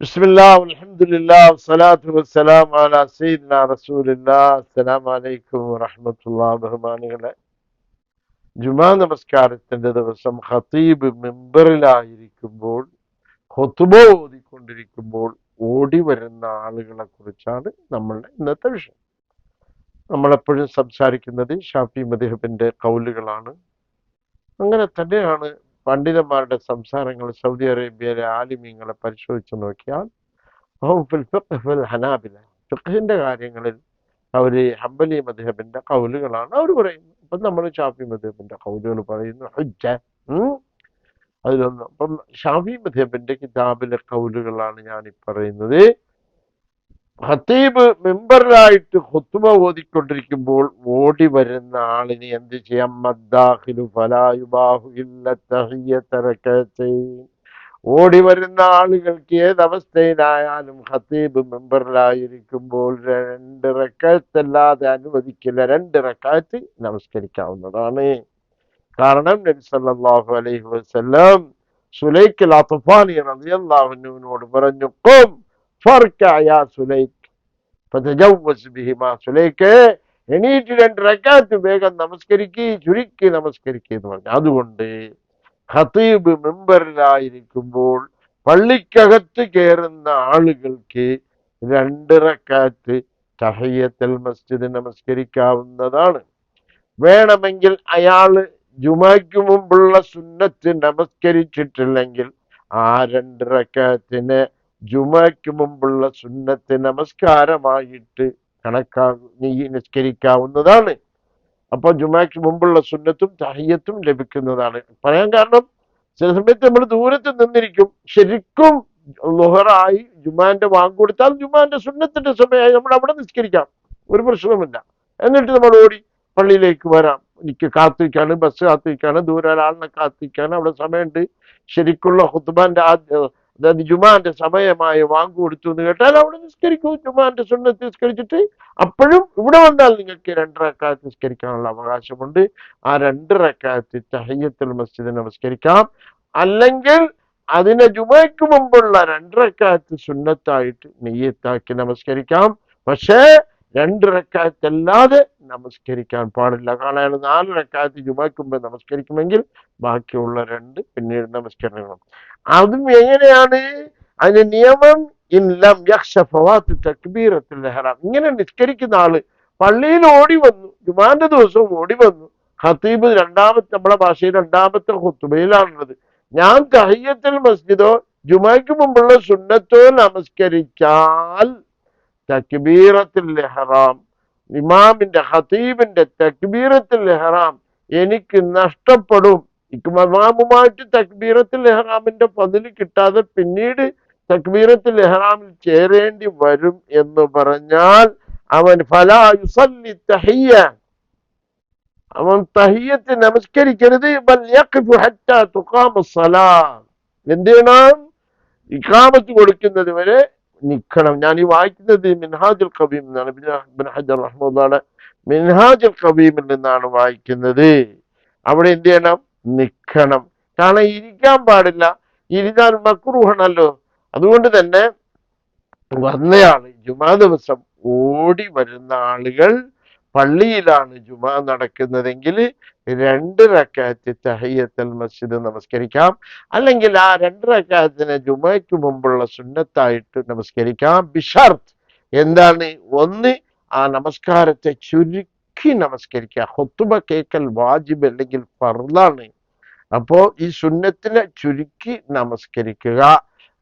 بسم الله والحمد لله والصلاة والسلام على سيدنا رسول الله السلام عليكم ورحمة الله ബഹുമാനികളെ ജുമാ നമസ്കാരത്തിന്റെ ദിവസം ഖത്തീബ് മെമ്പറിലായിരിക്കുമ്പോൾ ഖുത്ബ ഓതിക്കൊണ്ടിരിക്കുമ്പോൾ ഓടി വരുന്ന ആളുകളെ കുറിച്ചാണ് നമ്മളുടെ ഇന്നത്തെ വിഷയം നമ്മളെപ്പോഴും സംസാരിക്കുന്നത് ഷാഫി മദിഹബിന്റെ കൗലുകളാണ് അങ്ങനെ തന്നെയാണ് പണ്ഡിതന്മാരുടെ സംസാരങ്ങൾ സൗദി അറേബ്യയിലെ ആലിമീങ്ങളെ പരിശോധിച്ച് നോക്കിയാൽ ഹനാബില. ഫിഖിന്റെ കാര്യങ്ങളിൽ അവർ ഹംബലി മദ്ഹബിന്റെ കൗലുകളാണ്. അവർ പറയുന്നത് അപ്പം നമ്മൾ ഷാഫി മദ്ഹബിന്റെ കൗലുകൾ പറയുന്നു ഹുജ്ജ അതിലൊന്ന് അപ്പം ഷാഫി മദ്ഹബിന്റെ കിതാബിലെ കൗലുകളാണ് ഞാൻ ഈ പറയുന്നത്. ഖത്തീബ് മെമ്പറിലായിട്ട് ഖുത്ബ ഓതിക്കൊണ്ടിരിക്കുമ്പോൾ ഓടി വരുന്ന ആളിന് എന്ത് ചെയ്യാം. ഓടി വരുന്ന ആളുകൾക്ക് ഏതവസ്ഥയിലായാലും ഖത്തീബ് മെമ്പറിലായിരിക്കുമ്പോൾ രണ്ട് റക്കാത്തല്ലാതെ അനുവദിക്കില്ല. രണ്ട് റക്കാത്ത് നമസ്കരിക്കാവുന്നതാണ്. കാരണം നബി സല്ലല്ലാഹു അലൈഹി വസല്ലം സുലൈഖ് അത്ഫാനി റളിയല്ലാഹു പറഞ്ഞു ഖും യാ ഫതജവ്വസ് ബിഹിമാ സുലൈഖ് എണീറ്റ് രണ്ട് റക്കാത്ത് വേഗം നമസ്കരിക്ക് ചുരുക്കി നമസ്കരിക്കുക എന്ന് പറഞ്ഞു. അതുകൊണ്ട് ഖത്തീബ് മെമ്പറിലായിരിക്കുമ്പോൾ പള്ളിക്കകത്ത് കയറുന്ന ആളുകൾക്ക് രണ്ട് റക്കാത്ത് തഹയ്യത്തൽ മസ്ജിദ് നമസ്കരിക്കാവുന്നതാണ്. വേണമെങ്കിൽ അയാൾ ജുമാക്ക് മുമ്പുള്ള സുന്നത്ത് നമസ്കരിച്ചിട്ടില്ലെങ്കിൽ ആ രണ്ട് റക്കാത്തിന് ജുമാക്ക് മുമ്പുള്ള സുന്നത്ത് നമസ്കാരമായിട്ട് കണക്കാ നീ നിസ്കരിക്കാവുന്നതാണ്. അപ്പൊ ജുമാക്ക് മുമ്പുള്ള സുന്നത്തും തഹയ്യത്തും ലഭിക്കുന്നതാണ്. പറയാൻ കാരണം ചില സമയത്ത് നമ്മൾ ദൂരത്ത് നിന്നിരിക്കും. ശരിക്കും ലുഹറായി ജുമാന്റെ വാങ്ങ് കൊടുത്താൽ ജുമാന്റെ സുന്നത്തിന്റെ സമയമായി നമ്മൾ അവിടെ നിസ്കരിക്കാം. ഒരു പ്രശ്നവുമില്ല. എന്നിട്ട് നമ്മൾ ഓടി പള്ളിയിലേക്ക് വരാം. എനിക്ക് കാത്തിരിക്കാണ് ബസ് കാത്തിരിക്കാണ് ദൂരെ ഒരാളിനെ കാത്തിരിക്കാണ്. അവിടെ സമയമുണ്ട്. ശരിക്കുള്ള ഹുത്ബാന്റെ ആദ്യ അതായത് ജുമാന്റെ സമയമായി വാങ്ങു കൊടുത്തു എന്ന് കേട്ടാൽ അവിടെ നിസ്കരിക്കൂ. ജുമാന്റെ സുന്നത്ത് നിസ്കരിച്ചിട്ട് അപ്പോഴും ഇവിടെ വന്നാൽ നിങ്ങൾക്ക് രണ്ട് റക്കാത്ത് നിസ്കരിക്കാനുള്ള അവകാശമുണ്ട്. ആ രണ്ടരക്കാലത്ത് റക്കാത്ത് തഹയ്യത്തുൽ മസ്ജിദ് നമസ്കരിക്കാം. അല്ലെങ്കിൽ അതിനെ ജുമയ്ക്ക് മുമ്പുള്ള രണ്ടരക്കാലത്ത് സുന്നത്തായിട്ട് നെയ്യത്താക്കി നമസ്കരിക്കാം. പക്ഷേ രണ്ട് റക്കായത്തല്ലാതെ നമസ്കരിക്കാൻ പാടില്ല. കാരണം അയാൾ റക്കായത്ത് ജുമാക്കുമ്പോൾ നമസ്കരിക്കുമെങ്കിൽ ബാക്കിയുള്ള രണ്ട് പിന്നീട് നമസ്കരിക്കണം അതും എങ്ങനെയാണ്? അതിന്റെ നിയമം ഇല്ലം യക്ഷഫവാത്ത് തക്ബീറത്തിൽ ഹറാം ഇങ്ങനെ നിസ്കരിക്കുന്ന ആൾ പള്ളിയിൽ ഓടി വന്നു ജുമാന്റെ ദിവസവും ഓടി വന്നു. ഖത്തീബ് രണ്ടാമത്തെ നമ്മളെ ഭാഷയിൽ രണ്ടാമത്തെ ഹുത്തുബയിലാണുള്ളത് ഞാൻ തഹയ്യത്തിൽ മസ്ജിദോ ജുമാക്ക് മുമ്പുള്ള സുന്നത്തോ നമസ്കരിച്ചാൽ തക്ബീറത്തിൽ ഹറാം ഇമാമിന്റെ ഹതീബിന്റെ തക്ബീറത്തിൽ ഹറാം എനിക്ക് നഷ്ടപ്പെടും. ഇമാമുമായിട്ട് തക്ബീറത്തിൽ ഇഹ്റാമിന്റെ പതിൽ കിട്ടാതെ പിന്നീട് തക്ബീറത്തിൽ ഇഹ്റാമിൽ ചേരേണ്ടി വരും എന്ന് പറഞ്ഞാൽ അവൻ ഫലായുസല്ലി തഹിയ അവൻ തഹിയ്യത്ത് നമസ്കരിക്കരുത്. എന്ത് ചെയ്യണം ഇഖാമത്ത് കൊടുക്കുന്നത് വരെ നിൽക്കണം ഞാൻ ഈ വായിക്കുന്നത് മിൻഹാജുൽ കബീം എന്നാണ്. ഇബ്നു ഹജർ റഹ്മുള്ളാഹി മിൻഹാജുൽ കബീമിൽ നിന്നാണ് വായിക്കുന്നത്. അവിടെ എന്ത് ചെയ്യണം? നിൽക്കണം കാരണം ഇരിക്കാൻ പാടില്ല. ഇരുന്നാൽ മക്രൂഹണല്ലോ അതുകൊണ്ട് തന്നെ വന്നയാൾ ജുമാ ദിവസം ഓടി വരുന്ന ആളുകൾ പള്ളിയിലാണ് ജുമാ നടക്കുന്നതെങ്കിൽ രണ്ട് റക്കാത്ത് തഹയ്യത്തൽ മസ്ജിദ് നമസ്കരിക്കാം. അല്ലെങ്കിൽ ആ രണ്ട് റക്കാത്തിന് ജുമയ്ക്ക് മുമ്പുള്ള സുന്നത്തായിട്ട് നമസ്കരിക്കാം. ബിഷർത്ത് എന്താണ്? ഒന്ന് ആ നമസ്കാരത്തെ ചുരുക്കി നമസ്കരിക്കുക. ഹൊത്തുബ കേക്കൽ വാജിബ് അല്ലെങ്കിൽ ഫർദാണ്. അപ്പോ ഈ സുന്നത്തിനെ ചുരുക്കി നമസ്കരിക്കുക.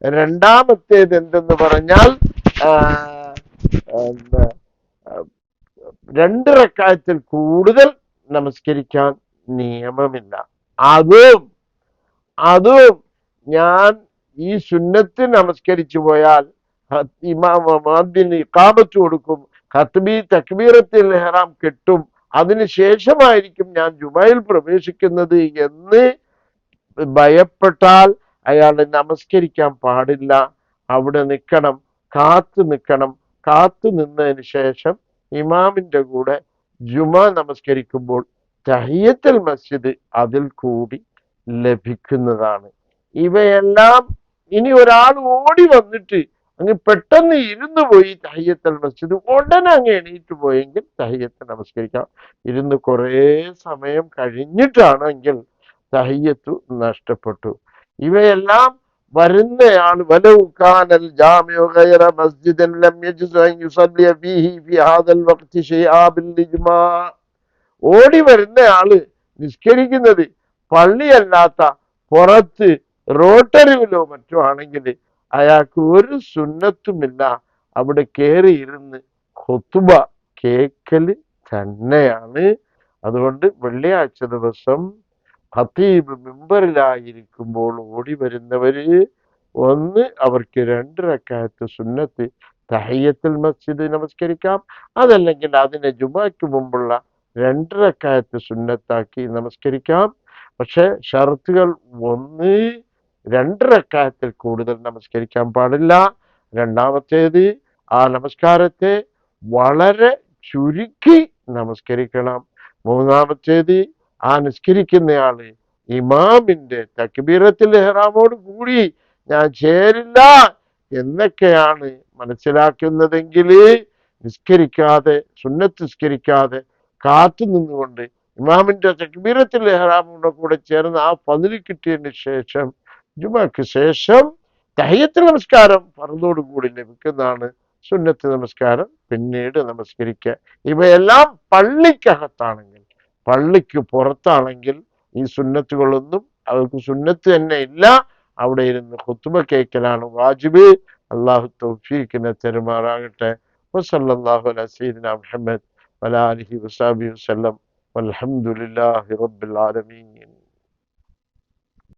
രണ്ടാമത്തേത് എന്തെന്ന് പറഞ്ഞാൽ രണ്ട് റക്കായത്തിൽ കൂടുതൽ നമസ്കരിക്കാൻ നിയമമില്ല. അതും അതും ഞാൻ ഈ സുന്നത്ത് നമസ്കരിച്ചു പോയാൽ ഇമാമിന് ഇക്കാമത്ത് കൊടുക്കും ഖത്ബി തക്ബീറത്തിൽ ഹെറാം കിട്ടും. അതിനുശേഷമായിരിക്കും ഞാൻ ജുമയിൽ പ്രവേശിക്കുന്നത് എന്ന് ഭയപ്പെട്ടാൽ അയാൾ നമസ്കരിക്കാൻ പാടില്ല. അവിടെ നിൽക്കണം കാത്തു നിൽക്കണം. കാത്തു നിന്നതിന് ശേഷം ഇമാമിന്റെ കൂടെ ജുമാ നമസ്കരിക്കുമ്പോൾ തഹിയത്തൽ മസ്ജിദ് അതിൽ കൂടി ലഭിക്കുന്നതാണ്. ഇവയെല്ലാം ഇനി ഒരാൾ ഓടി വന്നിട്ട് അങ്ങ് പെട്ടെന്ന് ഇരുന്നു പോയി തഹയ്യത്തൽ മസ്ജിദ് ഉടനെ അങ്ങ് എണീറ്റ് പോയെങ്കിൽ തഹയ്യത്ത് നമസ്കരിക്കാം. ഇരുന്ന് കുറേ സമയം കഴിഞ്ഞിട്ടാണെങ്കിൽ തഹയ്യത്തു നഷ്ടപ്പെട്ടു. ഇവയെല്ലാം വരുന്നയാൾ വലൗക്കാനൽ ജാമിഉ ഗൈറ മസ്ജിദൻ ലം യജ്സു അൻ യുസല്ലി ഫീഹി ഫി ഹാദൽ വഖ്തി ശൈആ ബിൽ ഇജ്മാ. ഓടി വരുന്നയാൾ നിസ്കരിക്കുന്നത് പള്ളിയല്ലാത്ത പുറത്ത് റോട്ടറിയിലോ മറ്റോ ആണെങ്കിൽ അയാൾക്ക് ഒരു സുന്നത്തുമില്ല. അവിടെ കയറി ഇരുന്ന് കൊത്തുബ കേക്കൽ തന്നെയാണ്. അതുകൊണ്ട് വെള്ളിയാഴ്ച ദിവസം ഹത്തീബ് മിമ്പറിലായിരിക്കുമ്പോൾ ഓടി വരുന്നവര് ഒന്ന് അവർക്ക് രണ്ട് റക്കായത്ത് സുന്നത്ത് തഹയ്യത്തിൽ മസ്ജിദ് നമസ്കരിക്കാം. അതല്ലെങ്കിൽ അതിനെ ജുമാക്ക് മുമ്പുള്ള രണ്ട് റക്കായത്ത് സുന്നത്താക്കി നമസ്കരിക്കാം. പക്ഷെ ഷർത്തുകൾ ഒന്ന് രണ്ട് റക്കായത്തിൽ കൂടുതൽ നമസ്കരിക്കാൻ പാടില്ല. രണ്ടാമത്തേത് ആ നമസ്കാരത്തെ വളരെ ചുരുക്കി നമസ്കരിക്കണം. മൂന്നാമത്തേത് ആ നിസ്കരിക്കുന്നയാൾ ഇമാമിന്റെ തക്ബീറത്തിൽ ഹെറാമോട് കൂടി ഞാൻ ചേരില്ല എന്നൊക്കെയാണ് മനസ്സിലാക്കുന്നതെങ്കിൽ നിസ്കരിക്കാതെ സുന്നത്ത് നിസ്കരിക്കാതെ കാത്തു നിന്നുകൊണ്ട് ഇമാമിന്റെ തക്ബീറത്തിൽ ഇഹ്റാമിന്റെ കൂടെ ചേർന്ന് ആ പതിൽ കിട്ടിയതിന് ശേഷം ജുമാക്ക് ശേഷം തഹയ്യത്ത് നമസ്കാരം കൂടി ലഭിക്കുന്നതാണ് സുന്നത്ത് നമസ്കാരം. പിന്നീട് നമസ്കരിക്കുക ഇവയെല്ലാം പള്ളിക്കകത്താണെങ്കിൽ പള്ളിക്ക് പുറത്താണെങ്കിൽ ഈ സുന്നത്തുകളൊന്നും അവർക്ക് സുന്നത്ത് തന്നെ ഇല്ല അവിടെ ഇരുന്ന് കുത്തുബ കേക്കലാണ് വാജിബ് അള്ളാഹു തൗഫീഖിനെ തെരുമാറാകട്ടെ വസല്ലല്ലാഹു അലാ സയ്യിദിന മുഹമ്മദ് വലാ ആലിഹി വസഹബിഹി വസല്ലം والحمد لله رب العالمين